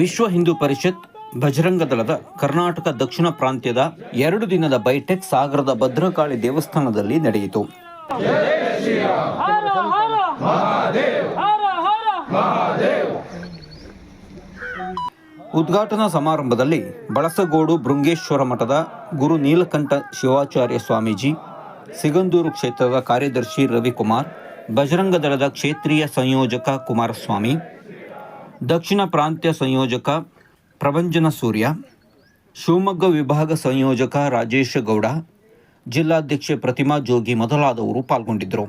ವಿಶ್ವ ಹಿಂದೂ ಪರಿಷತ್ ಬಜರಂಗದಳದ ಕರ್ನಾಟಕ ದಕ್ಷಿಣ ಪ್ರಾಂತ್ಯದ ಎರಡು ದಿನದ ಬೈಟೆಕ್ ಸಾಗರದ ಭದ್ರಕಾಳಿ ದೇವಸ್ಥಾನದಲ್ಲಿ ನಡೆಯಿತು. ಉದ್ಘಾಟನಾ ಸಮಾರಂಭದಲ್ಲಿ ಬಳಸಗೋಡು ಬೃಂಗೇಶ್ವರ ಮಠದ ಗುರು ನೀಲಕಂಠ ಶಿವಾಚಾರ್ಯ ಸ್ವಾಮೀಜಿ, ಸಿಗಂದೂರು ಕ್ಷೇತ್ರದ ಕಾರ್ಯದರ್ಶಿ ರವಿಕುಮಾರ್ ಬಜರಂಗ ದಳದ ಕ್ಷೇತ್ರೀಯ ಸಂಯೋಜಕ ಕುಮಾರಸ್ವಾಮಿ, ದಕ್ಷಿಣ ಪ್ರಾಂತ್ಯ ಸಂಯೋಜಕ ಪ್ರಭಂಜನ ಸೂರ್ಯ, ಶಿವಮೊಗ್ಗ ವಿಭಾಗ ಸಂಯೋಜಕ ರಾಜೇಶ ಗೌಡ, ಜಿಲ್ಲಾಧ್ಯಕ್ಷೆ ಪ್ರತಿಮಾ ಜೋಗಿ ಮೊದಲಾದವರು ಪಾಲ್ಗೊಂಡಿದ್ದರು.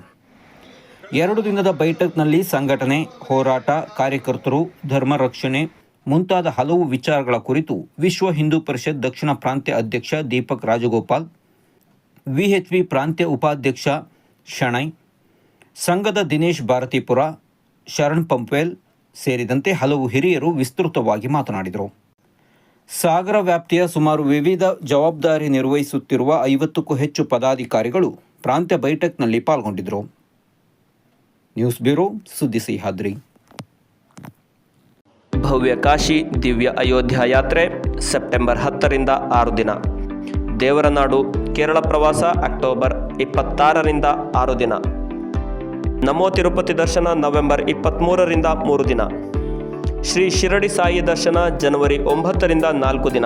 ಎರಡು ದಿನದ ಬೈಠಕ್ನಲ್ಲಿ ಸಂಘಟನೆ, ಹೋರಾಟ, ಕಾರ್ಯಕರ್ತರು, ಧರ್ಮ ರಕ್ಷಣೆ ಮುಂತಾದ ಹಲವು ವಿಚಾರಗಳ ಕುರಿತು ವಿಶ್ವ ಹಿಂದೂ ಪರಿಷತ್ ದಕ್ಷಿಣ ಪ್ರಾಂತ್ಯ ಅಧ್ಯಕ್ಷ ದೀಪಕ್ ರಾಜಗೋಪಾಲ್, ವಿಎಚ್ಪಿ ಪ್ರಾಂತ್ಯ ಉಪಾಧ್ಯಕ್ಷ ಶಣೈ ಸಂಘದ ದಿನೇಶ್ ಭಾರತೀಪುರ, ಶರಣ್ ಪಂಪ್ವೆಲ್ ಸೇರಿದಂತೆ ಹಲವು ಹಿರಿಯರು ವಿಸ್ತೃತವಾಗಿ ಮಾತನಾಡಿದರು. ಸಾಗರ ವ್ಯಾಪ್ತಿಯ ಸುಮಾರು ವಿವಿಧ ಜವಾಬ್ದಾರಿ ನಿರ್ವಹಿಸುತ್ತಿರುವ ಐವತ್ತಕ್ಕೂ ಹೆಚ್ಚು ಪದಾಧಿಕಾರಿಗಳು ಪ್ರಾಂತ್ಯ ಬೈಠಕ್ನಲ್ಲಿ ಪಾಲ್ಗೊಂಡಿದ್ದರು. ನ್ಯೂಸ್ ಬ್ಯೂರೋ ಸುದ್ದಿ ಸಿಹಾದ್ರಿ. ಭವ್ಯ ಕಾಶಿ ದಿವ್ಯ ಅಯೋಧ್ಯ ಯಾತ್ರೆ ಸೆಪ್ಟೆಂಬರ್ ಹತ್ತರಿಂದ ಆರು ದಿನ. ದೇವರನಾಡು ಕೇರಳ ಪ್ರವಾಸ ಅಕ್ಟೋಬರ್ ಇಪ್ಪತ್ತಾರರಿಂದ ಆರು ದಿನ. ನಮೋ ತಿರುಪತಿ ದರ್ಶನ ನವೆಂಬರ್ ಇಪ್ಪತ್ತ್ಮೂರರಿಂದ ಮೂರು ದಿನ. ಶ್ರೀ ಶಿರಡಿ ಸಾಯಿ ದರ್ಶನ ಜನವರಿ ಒಂಬತ್ತರಿಂದ ನಾಲ್ಕು ದಿನ.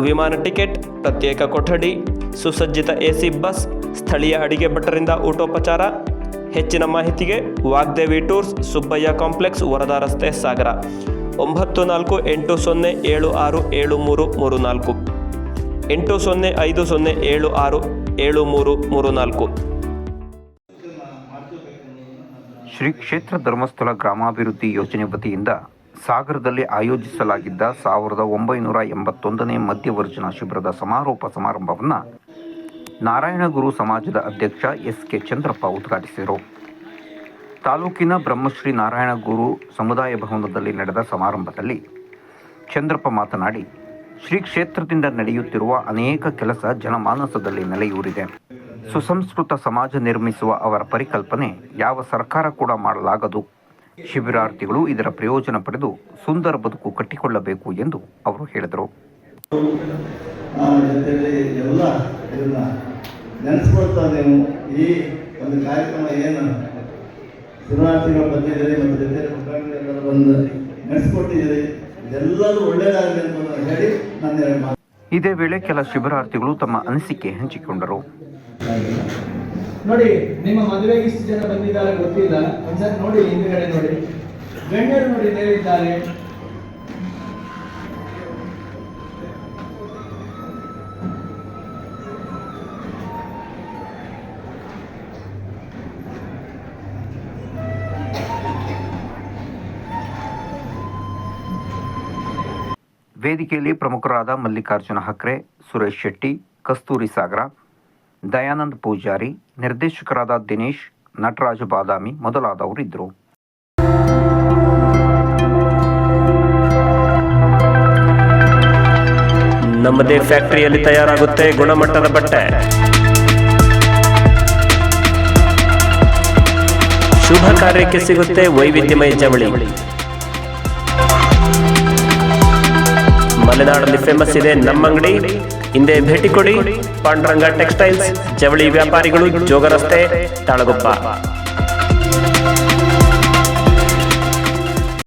ವಿಮಾನ ಟಿಕೆಟ್, ಪ್ರತ್ಯೇಕ ಕೊಠಡಿ, ಸುಸಜ್ಜಿತ ಎಸಿ ಬಸ್, ಸ್ಥಳೀಯ ಅಡಿಗೆ ಭಟ್ಟರಿಂದ ಊಟೋಪಚಾರ. ಹೆಚ್ಚಿನ ಮಾಹಿತಿಗೆ ವಾಗ್ದೇವಿ ಟೂರ್ಸ್, ಸುಬ್ಬಯ್ಯ ಕಾಂಪ್ಲೆಕ್ಸ್, ವರದಾ ರಸ್ತೆ, ಸಾಗರ. ಒಂಬತ್ತು ನಾಲ್ಕು ಎಂಟು ಸೊನ್ನೆ ಏಳು ಆರು ಏಳು ಮೂರು ಮೂರು ನಾಲ್ಕು. ಎಂಟು ಸೊನ್ನೆ ಐದು ಸೊನ್ನೆ ಏಳು ಆರು ಏಳು ಮೂರು ಮೂರು ನಾಲ್ಕು. ಶ್ರೀ ಕ್ಷೇತ್ರ ಧರ್ಮಸ್ಥಳ ಗ್ರಾಮಾಭಿವೃದ್ಧಿ ಯೋಜನೆ ವತಿಯಿಂದ ಸಾಗರದಲ್ಲಿ ಆಯೋಜಿಸಲಾಗಿದ್ದ ಸಾವಿರದ ಒಂಬೈನೂರ ಎಂಬತ್ತೊಂದನೇ ಮಧ್ಯವರ್ಜನ ಶಿಬಿರದ ಸಮಾರೋಪ ಸಮಾರಂಭವನ್ನು ನಾರಾಯಣಗುರು ಸಮಾಜದ ಅಧ್ಯಕ್ಷ ಎಸ್ ಕೆ ಚಂದ್ರಪ್ಪ ಉದ್ಘಾಟಿಸಿದರು ತಾಲೂಕಿನ ಬ್ರಹ್ಮಶ್ರೀ ನಾರಾಯಣಗುರು ಸಮುದಾಯ ಭವನದಲ್ಲಿ ನಡೆದ ಸಮಾರಂಭದಲ್ಲಿ ಚಂದ್ರಪ್ಪ ಮಾತನಾಡಿ, ಶ್ರೀ ಕ್ಷೇತ್ರದಿಂದ ನಡೆಯುತ್ತಿರುವ ಅನೇಕ ಕೆಲಸ ಜನಮಾನಸದಲ್ಲಿ ನೆಲೆಯೂರಿದೆ. ಸುಸಂಸ್ಕೃತ ಸಮಾಜ ನಿರ್ಮಿಸುವ ಅವರ ಪರಿಕಲ್ಪನೆ ಯಾವ ಸರ್ಕಾರ ಕೂಡ ಮಾಡಲಾಗದು. ಶಿಬಿರಾರ್ಥಿಗಳು ಇದರ ಪ್ರಯೋಜನ ಪಡೆದು ಸುಂದರ ಬದುಕು ಕಟ್ಟಿಕೊಳ್ಳಬೇಕು ಎಂದು ಅವರು ಹೇಳಿದರು. ಆ ಜೊತೆಯಲ್ಲಿ ಎಲ್ಲ ಇದನ್ನ ನೆನೆಸ್ಕೊಳ್ತಾ ಈ ಒಂದು ಕಾರ್ಯಕ್ರಮ ಏನು? ಶರಣಾರ್ಥಿಗಳು ಬಂದಿದ್ದೀರಿ ಮತ್ತು ಜೊತೆ ಮುಖಂಡರೆಲ್ಲರೂ ಬಂದು ನಡೆಸ್ಕೊಟ್ಟಿದ್ದೀರಿ ಇದೆಲ್ಲರೂ ಒಳ್ಳೆಯದಾಗಲಿ ಅಂತ ಹೇಳಿ ನಾನು ಎರಡು ಇದೇ ವೇಳೆ ಕೆಲ ಶಿಬಿರಾರ್ಥಿಗಳು ತಮ್ಮ ಅನಿಸಿಕೆ ಹಂಚಿಕೊಂಡರು. ನೋಡಿ, ನಿಮ್ಮ ಮದುವೆಗೆ ಇಷ್ಟು ಜನ ಬಂದಿದ್ದಾರೆ ಗೊತ್ತಿಲ್ಲ. ಒಂದ್ಸರಿ ನೋಡಿ, ಹಿಂದ್ಗಡೆ ನೋಡಿ. ಗಣ್ಯರು ನೋಡಿ ಹೇಳಿದ್ದಾರೆ ವೇದಿಕೆಯಲ್ಲಿ ಪ್ರಮುಖರಾದ ಮಲ್ಲಿಕಾರ್ಜುನ ಹಕ್ರೆ, ಸುರೇಶ್ ಶೆಟ್ಟಿ, ಕಸ್ತೂರಿ ಸಾಗರ ದಯಾನಂದ್ ಪೂಜಾರಿ, ನಿರ್ದೇಶಕರಾದ ದಿನೇಶ್, ನಟರಾಜ ಬಾದಾಮಿ ಮೊದಲಾದವರು ಇದ್ದರು ನಮ್ಮದೇ ಫ್ಯಾಕ್ಟರಿಯಲ್ಲಿ ತಯಾರಾಗುತ್ತೆ ಗುಣಮಟ್ಟದ ಬಟ್ಟೆ. ಶುಭ ಕಾರ್ಯಕ್ಕೆ ಸಿಗುತ್ತೆ ವೈವಿಧ್ಯಮಯ ಜವಳಿ. ಮಲೆನಾಡಲ್ಲಿ ಫೇಮಸ್ ಇದೆ ನಮ್ಮ ಅಂಗಡಿ ಹಿಂದೆ ಭೇಟಿ ಕೊಡಿ. ಪಾಂಡುರಂಗ ಟೆಕ್ಸ್ಟೈಲ್ಸ್ ಜವಳಿ ವ್ಯಾಪಾರಿಗಳು ಜೋಗ ರಸ್ತೆ ತಾಳಗುಪ್ಪ.